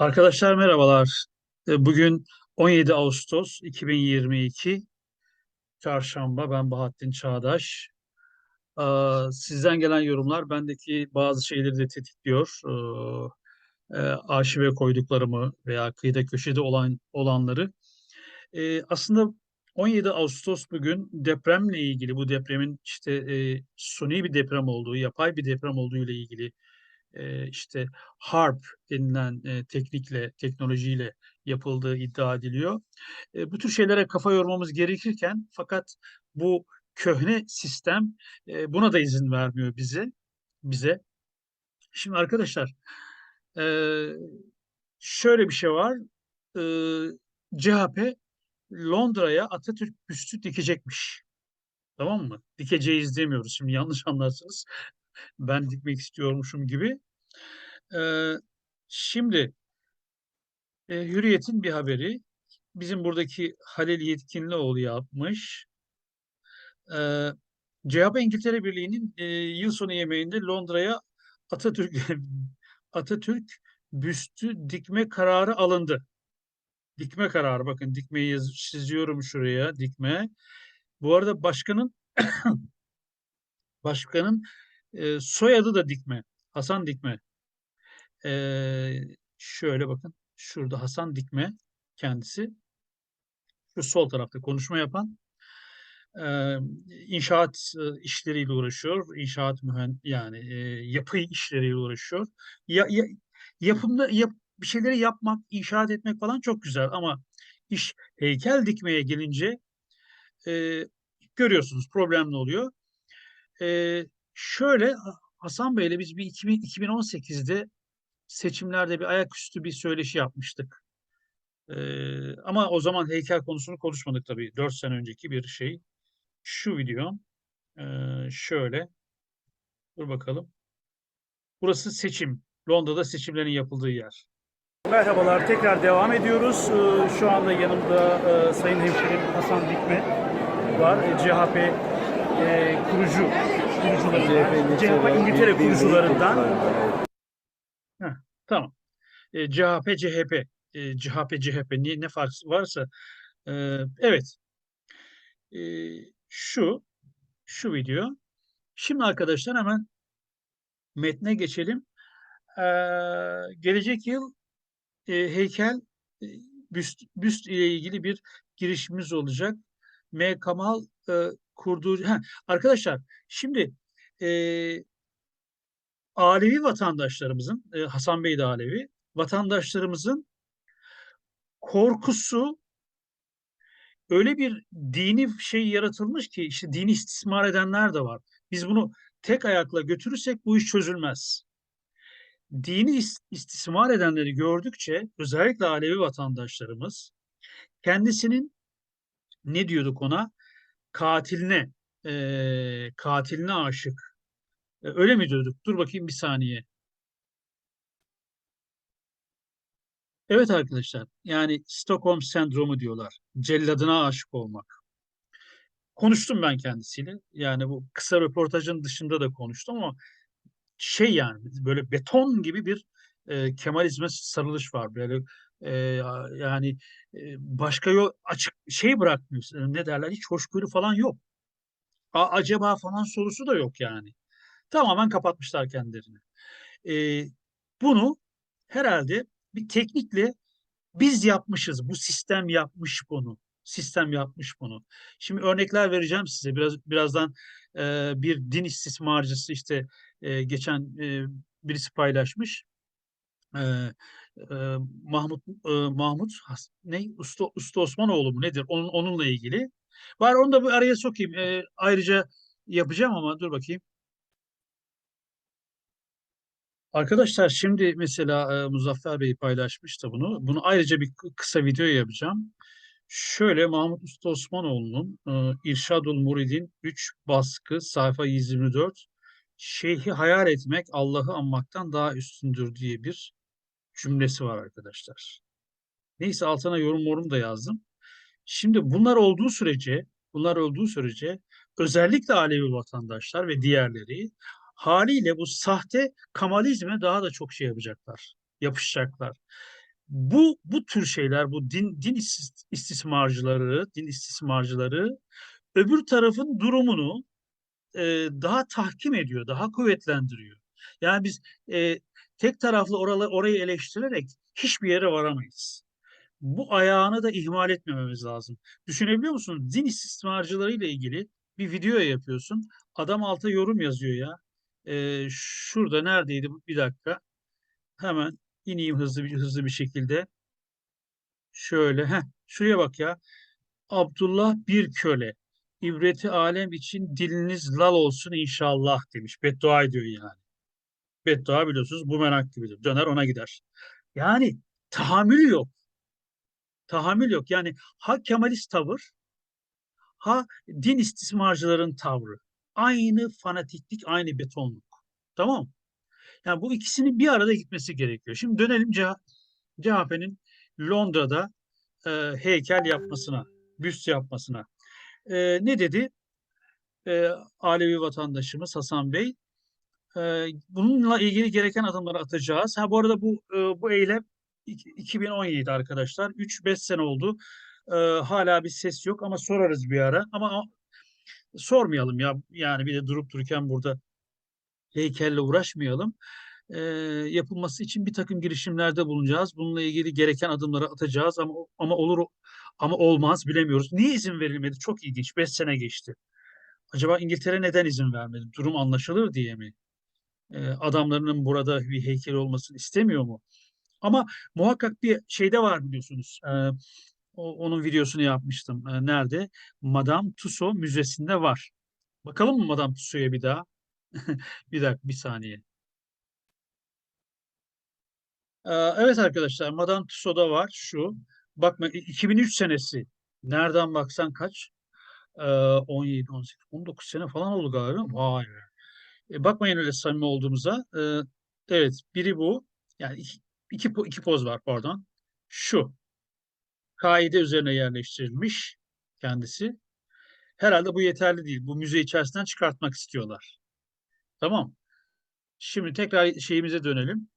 Arkadaşlar merhabalar. E, Bugün 17 Ağustos 2022 Çarşamba. Ben Bahattin Çağdaş. Aa, Sizden gelen yorumlar bendeki bazı şeyleri de tetikliyor. Ee, e, Arşive koyduklarımı veya kıyıda köşede olan olanları. Ee, Aslında 17 Ağustos bugün depremle ilgili bu depremin işte e, suni bir deprem olduğu, yapay bir deprem olduğu ile ilgili e, işte HARP denilen teknikle, teknolojiyle yapıldığı iddia ediliyor. Bu tür şeylere kafa yormamız gerekirken fakat bu köhne sistem buna da izin vermiyor bize. Bize. Şimdi arkadaşlar şöyle bir şey var. E, CHP Londra'ya Atatürk büstü dikecekmiş. Tamam mı? Dikeceğiz demiyoruz. Şimdi yanlış anlarsınız. Ben dikmek istiyormuşum gibi. Ee, şimdi e, Hürriyet'in bir haberi. Bizim buradaki Halil Yetkinlioğlu yapmış. Ee, CHP İngiltere Birliği'nin e, yıl sonu yemeğinde Londra'ya Atatürk Atatürk büstü dikme kararı alındı. Dikme kararı bakın dikmeyi yaz, çiziyorum şuraya dikme. Bu arada başkanın başkanın e, soyadı da Dikme. Hasan Dikme. Ee, şöyle bakın. Şurada Hasan Dikme kendisi. Şu sol tarafta konuşma yapan. Ee, inşaat e, işleriyle uğraşıyor. İnşaat mühen yani e, yapı işleriyle uğraşıyor. Ya, ya, yapımda yap, bir şeyleri yapmak, inşaat etmek falan çok güzel ama iş heykel dikmeye gelince e, görüyorsunuz problem ne oluyor. E, şöyle Hasan Bey'le biz bir 2000, 2018'de seçimlerde bir ayaküstü bir söyleşi yapmıştık. Ee, ama o zaman heykel konusunu konuşmadık tabii. Dört sene önceki bir şey. Şu video. Ee, şöyle. Dur bakalım. Burası seçim. Londra'da seçimlerin yapıldığı yer. Merhabalar. Tekrar devam ediyoruz. Ee, şu anda yanımda e, Sayın Hemşerim Hasan Dikme var. E, CHP e, kurucu kurucularından. CHP İngiltere kurucularından. Tamam. E, CHP, CHP, e, CHP, CHP ne, ne fark varsa e, evet. E, şu şu video. Şimdi arkadaşlar hemen metne geçelim. E, gelecek yıl e, heykel e, büst, büst ile ilgili bir girişimimiz olacak. M. Kamal e, kurduğu... Ha, arkadaşlar şimdi e, Alevi vatandaşlarımızın, e, Hasan Bey de Alevi, vatandaşlarımızın korkusu öyle bir dini şey yaratılmış ki işte dini istismar edenler de var. Biz bunu tek ayakla götürürsek bu iş çözülmez. Dini istismar edenleri gördükçe özellikle Alevi vatandaşlarımız kendisinin ne diyorduk ona katiline e, katiline aşık öyle mi diyorduk? Dur bakayım bir saniye. Evet arkadaşlar, yani Stockholm sendromu diyorlar. Celladına aşık olmak. Konuştum ben kendisiyle. Yani bu kısa röportajın dışında da konuştum ama şey yani böyle beton gibi bir e, Kemalizme sarılış var. Böyle e, yani e, başka yol açık şey bırakmıyor. Ne derler? Hiç hoşgörü falan yok. A, acaba falan sorusu da yok yani. Tamamen kapatmışlar kendilerini. E, bunu herhalde bir teknikle biz yapmışız. Bu sistem yapmış bunu. Sistem yapmış bunu. Şimdi örnekler vereceğim size. Biraz birazdan e, bir din istismarcısı işte e, geçen e, birisi paylaşmış. E, Mahmut Mahmut ne Usta, Usta Osmanoğlu mu nedir? Onun onunla ilgili. Var onu da bir araya sokayım. E, ayrıca yapacağım ama dur bakayım. Arkadaşlar şimdi mesela e, Muzaffer Bey paylaşmıştı bunu. Bunu ayrıca bir kısa video yapacağım. Şöyle Mahmut Usta Osmanoğlu'nun e, İrşadul Murid'in 3 baskı sayfa 124 Şeyhi hayal etmek Allah'ı anmaktan daha üstündür diye bir cümlesi var arkadaşlar. Neyse altına yorum yorum da yazdım. Şimdi bunlar olduğu sürece bunlar olduğu sürece özellikle Alevi vatandaşlar ve diğerleri haliyle bu sahte kamalizme daha da çok şey yapacaklar, yapışacaklar. Bu bu tür şeyler, bu din din istis- istismarcıları, din istismarcıları öbür tarafın durumunu e, daha tahkim ediyor, daha kuvvetlendiriyor. Yani biz e, tek taraflı oralı, orayı eleştirerek hiçbir yere varamayız. Bu ayağını da ihmal etmememiz lazım. Düşünebiliyor musunuz? Din istismarcıları ile ilgili bir video yapıyorsun. Adam alta yorum yazıyor ya. E, şurada neredeydi? Bir dakika. Hemen ineyim hızlı bir hızlı bir şekilde. Şöyle, heh, şuraya bak ya. Abdullah bir köle. İbreti alem için diliniz lal olsun inşallah demiş. Beddua ediyor yani. Beddua biliyorsunuz bu merak gibidir. Döner ona gider. Yani tahammül yok. Tahammül yok. Yani ha Kemalist tavır, ha din istismarcıların tavrı. Aynı fanatiklik, aynı betonluk. Tamam mı? Yani bu ikisinin bir arada gitmesi gerekiyor. Şimdi dönelim CH CHP'nin Londra'da e, heykel yapmasına, büst yapmasına. E, ne dedi? E, Alevi vatandaşımız Hasan Bey. E, bununla ilgili gereken adımları atacağız. Ha bu arada bu e, bu eylem 2017 arkadaşlar. 3-5 sene oldu. E, hala bir ses yok ama sorarız bir ara. Ama sormayalım ya. Yani bir de durup dururken burada heykelle uğraşmayalım. E, yapılması için bir takım girişimlerde bulunacağız. Bununla ilgili gereken adımları atacağız ama ama olur ama olmaz bilemiyoruz. Niye izin verilmedi? Çok ilginç. 5 sene geçti. Acaba İngiltere neden izin vermedi? Durum anlaşılır diye mi? E, adamlarının burada bir heykel olmasını istemiyor mu? Ama muhakkak bir şeyde var biliyorsunuz. E, o, onun videosunu yapmıştım. E, nerede? Madame Tussauds Müzesi'nde var. Bakalım mı Madame Tussauds'a bir daha? bir dakika, bir saniye. E, evet arkadaşlar, Madame Tussauds'da var şu. Bakma 2003 senesi. Nereden baksan kaç? E, 17, 18, 19 sene falan oldu galiba. Vay be. E, bakmayın öyle samimi olduğumuza. E, evet, biri bu. Yani iki, iki, iki poz var pardon. Şu. Kaide üzerine yerleştirilmiş kendisi. Herhalde bu yeterli değil. Bu müze içerisinden çıkartmak istiyorlar. Tamam. Şimdi tekrar şeyimize dönelim.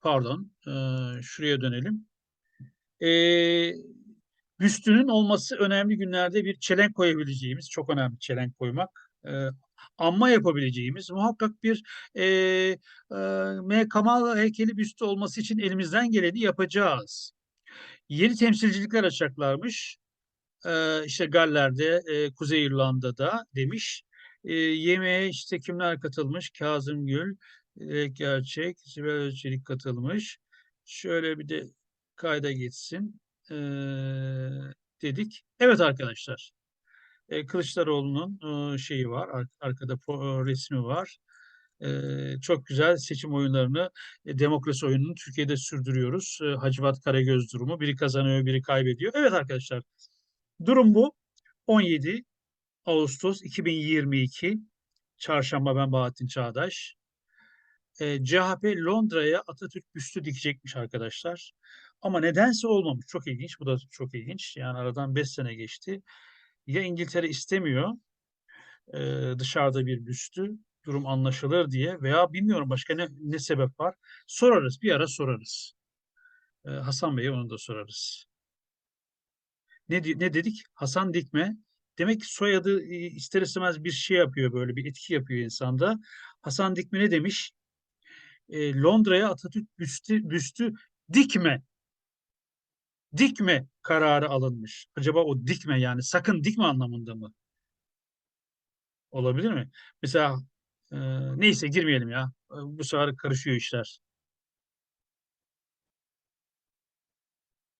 Pardon. E, şuraya dönelim. E, büstünün olması önemli günlerde bir çelenk koyabileceğimiz, çok önemli çelenk koymak. E, anma yapabileceğimiz muhakkak bir e, e, M. Kamal heykeli büstü olması için elimizden geleni yapacağız. Yeni temsilcilikler açacaklarmış. E, işte Galler'de, e, Kuzey İrlanda'da demiş. E, yemeğe işte kimler katılmış? Kazım Gül, e, Gerçek, Sibel Özçelik katılmış. Şöyle bir de kayda geçsin e, dedik. Evet arkadaşlar. E, Kılıçdaroğlu'nun e, şeyi var. Ar arkada resmi var. Çok güzel seçim oyunlarını, e, demokrasi oyununu Türkiye'de sürdürüyoruz. Hacivat Karagöz durumu. Biri kazanıyor, biri kaybediyor. Evet arkadaşlar. Durum bu. 17 Ağustos 2022 Çarşamba ben Bahattin Çağdaş. CHP Londra'ya Atatürk büstü dikecekmiş arkadaşlar. Ama nedense olmamış. Çok ilginç. Bu da çok ilginç. Yani aradan 5 sene geçti. Ya İngiltere istemiyor dışarıda bir büstü durum anlaşılır diye veya bilmiyorum başka ne, ne sebep var. Sorarız. Bir ara sorarız. E, Hasan Bey'e onu da sorarız. Ne, ne dedik? Hasan Dikme. Demek ki soyadı ister istemez bir şey yapıyor böyle bir etki yapıyor insanda. Hasan Dikme ne demiş? E, Londra'ya Atatürk büstü, büstü dikme dikme kararı alınmış. Acaba o dikme yani sakın dikme anlamında mı? Olabilir mi? Mesela e, neyse girmeyelim ya. Bu sefer karışıyor işler.